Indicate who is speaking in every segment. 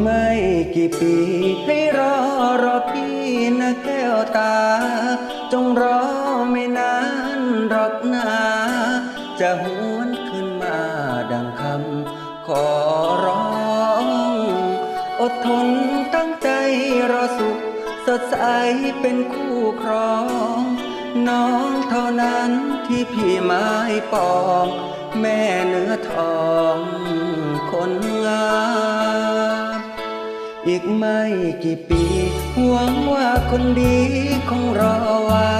Speaker 1: ไม่กี่ปี ให้รอรอพี่นะแก้วตา จงรอไม่นานหรอกนาจะหวนขึ้นมาดังคำขอร้อง อดทนตั้งใจรอสุข สดใสเป็นคู่ครอง น้องเท่านั้นที่พี่ไม้ปอง แม่เนื้อทองคนงาม อีกไม่กี่ปี หวังว่าคนดีคงรอไว้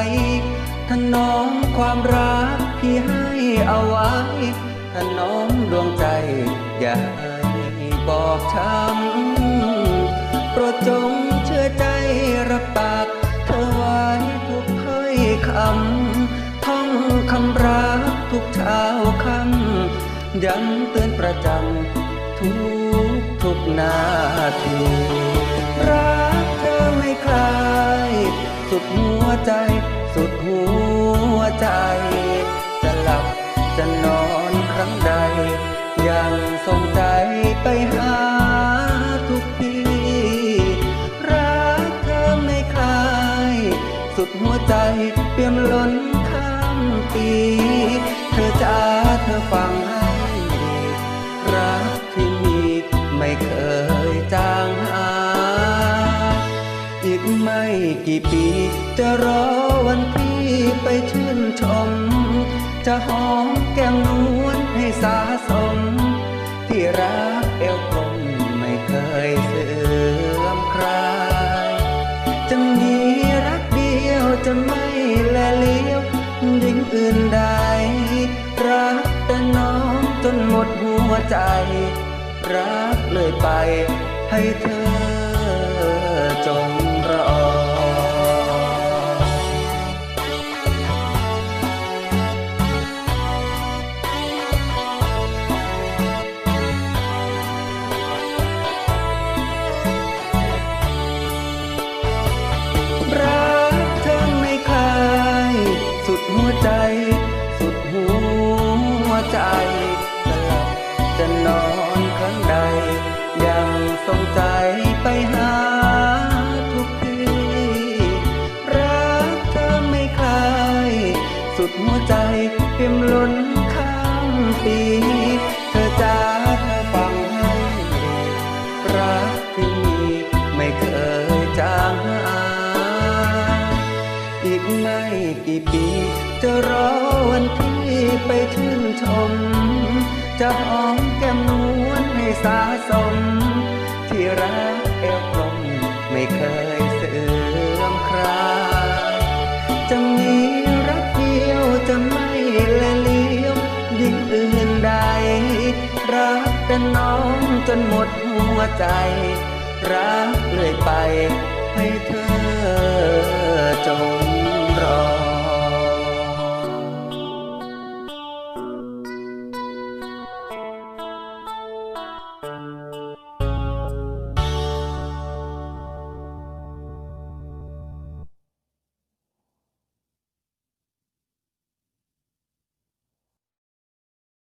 Speaker 1: ถนอมความรักที่ให้เอาไว้ถนอมดวงใจ อย่าให้บอบช้ำโปรดจงเชื่อใจรับปากเธอไว้ทุกถ้อยคำท่องคำรักทุกเช้าคำย้ำเตือนประจำทุก ทุกนาทีรักเธอไม่คลาย สุดหัวใจ สุดหัวใจ จะหลับจะนอนครั้งใด ยังส่งใจไปหาทุกทีรักเธอไม่คลาย สุดหัวใจเปี่ยมล้นข้ามปี เธอจ้าเธอฟัง กี่ปี จะรอวันพี่ไปชื่นชม จะหอมแก้มนวลให้สาสม ที่รักเอวกลมไม่เคยเสื่อมคลายจะมีรักเดียวจะไม่แลเลี้ยวยิ่งอื่นใด รักแต่น้องจนหมดหัวใจ รักเลยไปให้เธอจง หัวใจ สุดหัวใจจะหลับจะนอนครั้งใด ยังสงใจไปหาทุกทีรักเธอไม่คลาย สุดหัวใจเปี่ยมล้นข้ามปีเธอจ้าเธอฟังให้ดีรักที่มีไม่เคยจางหายอีกไม่กี่ปี จะรอวันที่ไปชื่นชม จะหอมแก้มนวลให้สาสม ที่รักเอวกลมไม่เคยเสื่อมคลายจะมีรักเดียวจะไม่ละเลี้ยวยิ่งอื่นใด รักแต่น้องจนหมดหัวใจ รักเลยไป